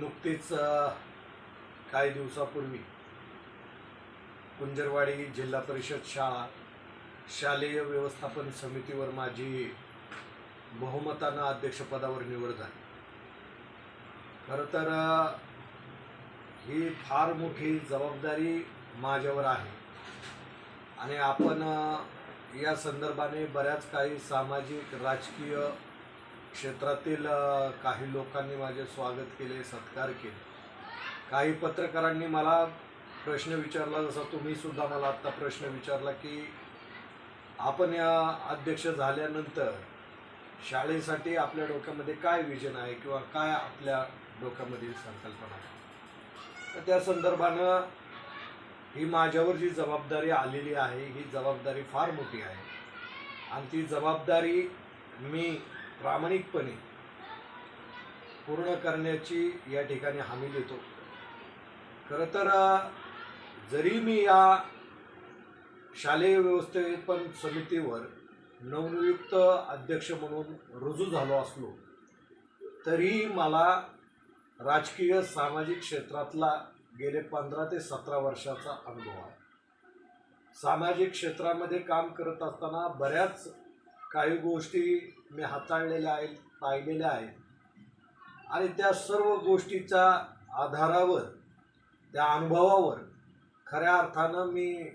नुकतीच काही दिवसापूर्वी कुंजरवाडी जिल्हा परिषद शाळा शालेय व्यवस्थापन समितीवर माझी बहुमतानं अध्यक्षपदावर निवड झाली. खरं तर ही फार मोठी जबाबदारी माझ्यावर आहे. आणि आपण या संदर्भाने बऱ्याच काही सामाजिक राजकीय क्षेत्रातील काही लोकांनी माझे स्वागत केले सत्कार केले. काही पत्रकारांनी मला प्रश्न विचारला जसा तुम्ही सुद्धा मला आत्ता प्रश्न विचारला की आपण या अध्यक्ष झाल्यानंतर शाळेसाठी आपल्या डोक्यामध्ये काय विजन आहे किंवा काय आपल्या डोक्यामधील संकल्पना आहे? तर त्या संदर्भानं ही माझ्यावर जी जबाबदारी आलेली आहे ही जबाबदारी फार मोठी आहे. आणि ती जबाबदारी मी प्रामाणिकपणे पूर्ण करण्याची या ठिकाणी हमी देतो. खरं तर जरी मी या शालेय व्यवस्थापन समितीवर नवनियुक्त अध्यक्ष म्हणून रुजू झालो असलो तरी मला राजकीय सामाजिक क्षेत्रातला गेले पंधरा ते सतरा वर्षाचा अनुभव आहे. सामाजिक क्षेत्रामध्ये काम करत असताना बऱ्याच काही गोष्टी मी हाताळलेल्या आहेत पाहिलेल्या आहेत. आणि त्या सर्व गोष्टीच्या आधारावर त्या अनुभवावर खऱ्या अर्थानं मी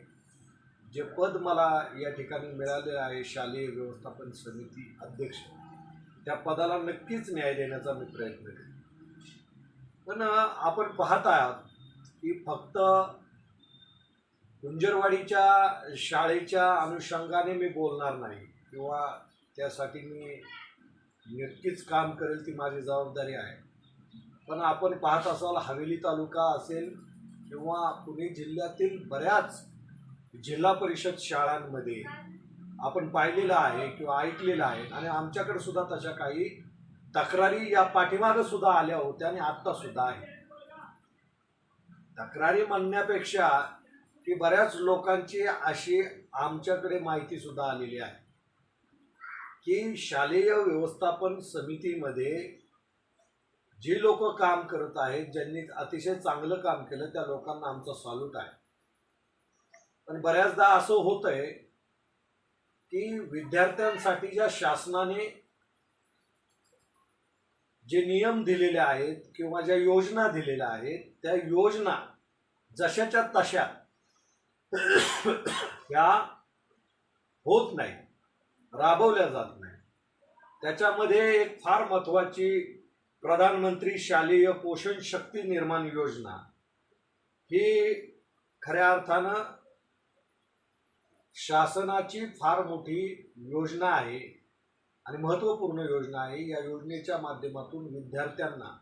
जे पद मला या ठिकाणी मिळाले आहे शालेय व्यवस्थापन समिती अध्यक्ष त्या पदाला नक्कीच न्याय देण्याचा मी प्रयत्न करेन. पण आपण पाहत आहात की फक्त गुंजरवाडीच्या शाळेच्या अनुषंगाने मी बोलणार नाही. किंवा त्यासाठी मी नक्कीच काम करेल ती माझी जबाबदारी आहे. पण आपण पाहत असाल हवेली तालुका असेल किंवा पुणे जिल्ह्यातील बऱ्याच जिल्हा परिषद शाळांमध्ये आपण पाहिलेलं आहे किंवा ऐकलेलं आहे आणि आमच्याकडे सुद्धा तशा काही तक्रारी या पाठीमागं सुद्धा आल्या होत्या आणि आत्ता सुद्धा आहे तक्रारी म्हणण्यापेक्षा की बऱ्याच लोकांची अशी आमच्याकडे माहिती सुद्धा आलेली आहे. की शालेय व्यवस्थापन समितीमध्ये जे लोक काम करत आहेत ज्यांनी अतिशय चांगलं काम केलं त्या लोकांना आमचा सॉल्यूट आहे. पण बऱ्याचदा असं होत आहे की विद्यार्थ्यांसाठी ज्या शासनाने जे नियम दिलेले आहेत किंवा ज्या योजना दिलेल्या आहेत त्या योजना जशाच्या तशा ह्या होत नाही राबवल्या जात नाही. त्याच्यामध्ये एक फार महत्वाची प्रधानमंत्री शालेय पोषण शक्ती निर्माण योजना. ही खऱ्या अर्थानं शासनाची फार मोठी योजना आहे आणि महत्त्वपूर्ण योजना आहे. या योजनेच्या माध्यमातून विद्यार्थ्यांना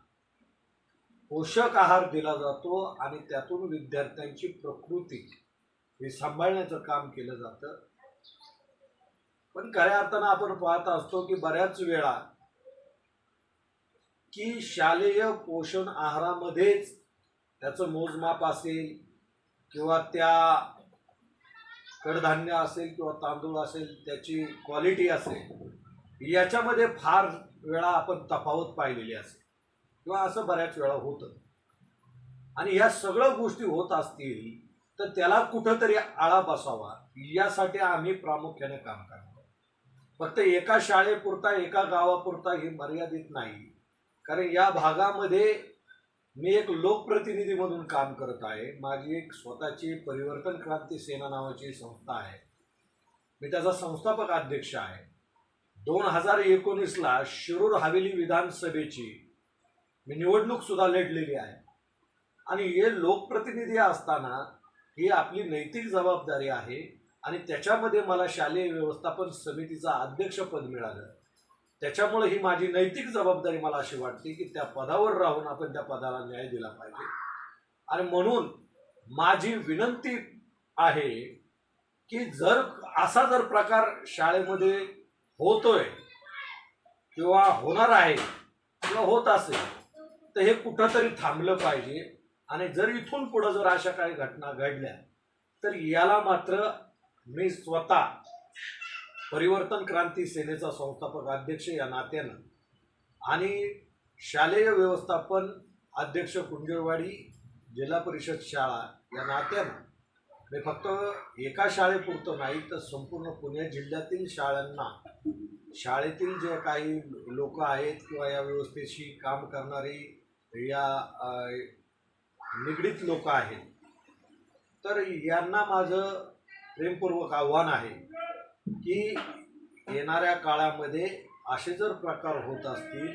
पोषक आहार दिला जातो आणि त्यातून विद्यार्थ्यांची प्रकृती हे सांभाळण्याचं काम केलं जातं. पण खऱ्या अर्थानं आपण पाहत असतो की बऱ्याच वेळा की शालेय पोषण आहारामध्येच त्याचं मोजमाप असेल किंवा त्या कडधान्य असेल किंवा तांदूळ असेल त्याची क्वालिटी असेल याच्यामध्ये फार वेळा आपण तफावत पाहिलेली असेल. किंवा असं बऱ्याच वेळा होतं. आणि ह्या सगळ्या गोष्टी होत असतील तर त्याला कुठंतरी आळा बसावा. यासाठी आम्ही प्रामुख्याने काम करतो. फक्त एका शाळेपुरता एका गावापुरता ही मर्यादित नाही. कारण या भागामध्ये मी एक लोकप्रतिनिधी म्हणून काम करत आहे. माझी एक स्वतःची परिवर्तन क्रांती सेना नावाची संस्था आहे. मी त्याचा संस्थापक अध्यक्ष आहे. दोन हजार एकोणीसला शिरूर हवेली विधानसभेची मी निवडणूक सुद्धा लढलेली आहे. आणि हे लोकप्रतिनिधी असताना ही आपली नैतिक जबाबदारी आहे. आणि त्याच्यामध्ये मला शालेय व्यवस्थापन समितीचा अध्यक्षपद मिळालं. त्याच्यामुळे ही माझी नैतिक जबाबदारी मला अशी वाटते की त्या पदावर राहून आपण त्या पदाला न्याय दिला पाहिजे. आणि म्हणून माझी विनंती आहे की जर असा जर प्रकार शाळेमध्ये होतोय किंवा होणार आहे किंवा होत असेल तर हे कुठंतरी थांबलं पाहिजे. आणि जर इथून पुढं जर अशा काही घटना घडल्या तर याला मात्र मी स्वतः परिवर्तन क्रांती सेनेचा संस्थापक अध्यक्ष या नात्यानं आणि शालेय व्यवस्थापन अध्यक्ष कुंजळवाडी जिल्हा परिषद शाळा या नात्यानं मी फक्त एका शाळेपुरतं नाही तर संपूर्ण पुणे जिल्ह्यातील शाळांना शाळेतील जे काही लोक आहेत किंवा या व्यवस्थेशी काम करणारी या निगडीत लोक आहेत तर यांना माझं प्रेमपूर्वक आव्हान आहे की येणाऱ्या काळामध्ये असे जर प्रकार होत असतील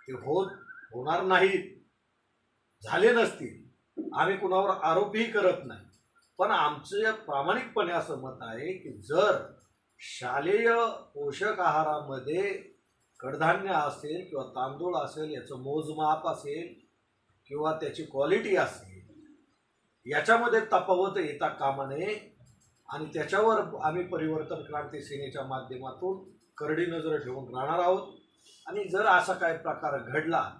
ते होत होणार नाहीत झाले नसतील आम्ही कुणावर आरोपही करत नाही. पण आमचं प्रामाणिकपणे असं मत आहे की जर शालेय पोषक आहारामध्ये कडधान्य असेल किंवा तांदूळ असेल याचं मोजमाप असेल किंवा त्याची क्वालिटी असेल याच्यामध्ये तफावत येता कामा नये आणि त्याच्यावर आम्ही परिवर्तन क्रांती सेनेच्या माध्यमातून करडी नजर ठेवून राहणार आहोत. आणि जर असा काही प्रकार घडला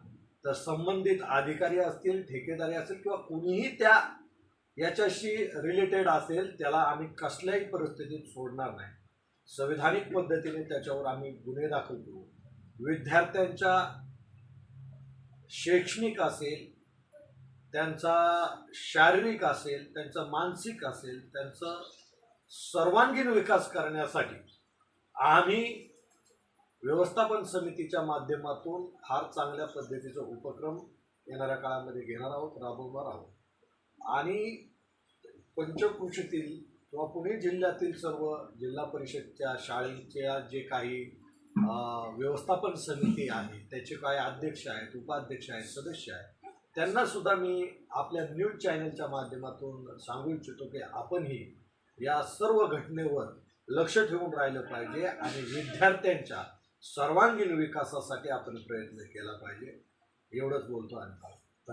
तर संबंधित अधिकारी असतील ठेकेदारी असतील किंवा कुणीही त्या याच्याशी रिलेटेड असेल त्याला आम्ही कसल्याही परिस्थितीत सोडणार नाही. संविधानिक पद्धतीने त्याच्यावर आम्ही गुन्हे दाखल करू. विद्यार्थ्यांच्या शैक्षणिक असेल त्यांचा शारीरिक असेल त्यांचं मानसिक असेल त्यांचं सर्वांगीण विकास करण्यासाठी आम्ही व्यवस्थापन समितीच्या माध्यमातून फार चांगल्या पद्धतीचा उपक्रम येणाऱ्या काळामध्ये घेणार आहोत राबवणार आहोत. आणि पंचकृषीतील किंवा पुणे जिल्ह्यातील सर्व जिल्हा परिषदच्या शाळेच्या जे काही व्यवस्थापन समिती आहे त्याचे काही अध्यक्ष आहेत उपाध्यक्ष आहेत सदस्य आहेत त्यांना सुद्धा मी आपल्या न्यूज चॅनलच्या माध्यमातून सांगू इच्छितो की आपणही या सर्व घटनेवर लक्ष ठेवून राहिलं पाहिजे आणि विद्यार्थ्यांच्या सर्वांगीण विकासासाठी आपण प्रयत्न केला पाहिजे. एवढंच बोलतो आणि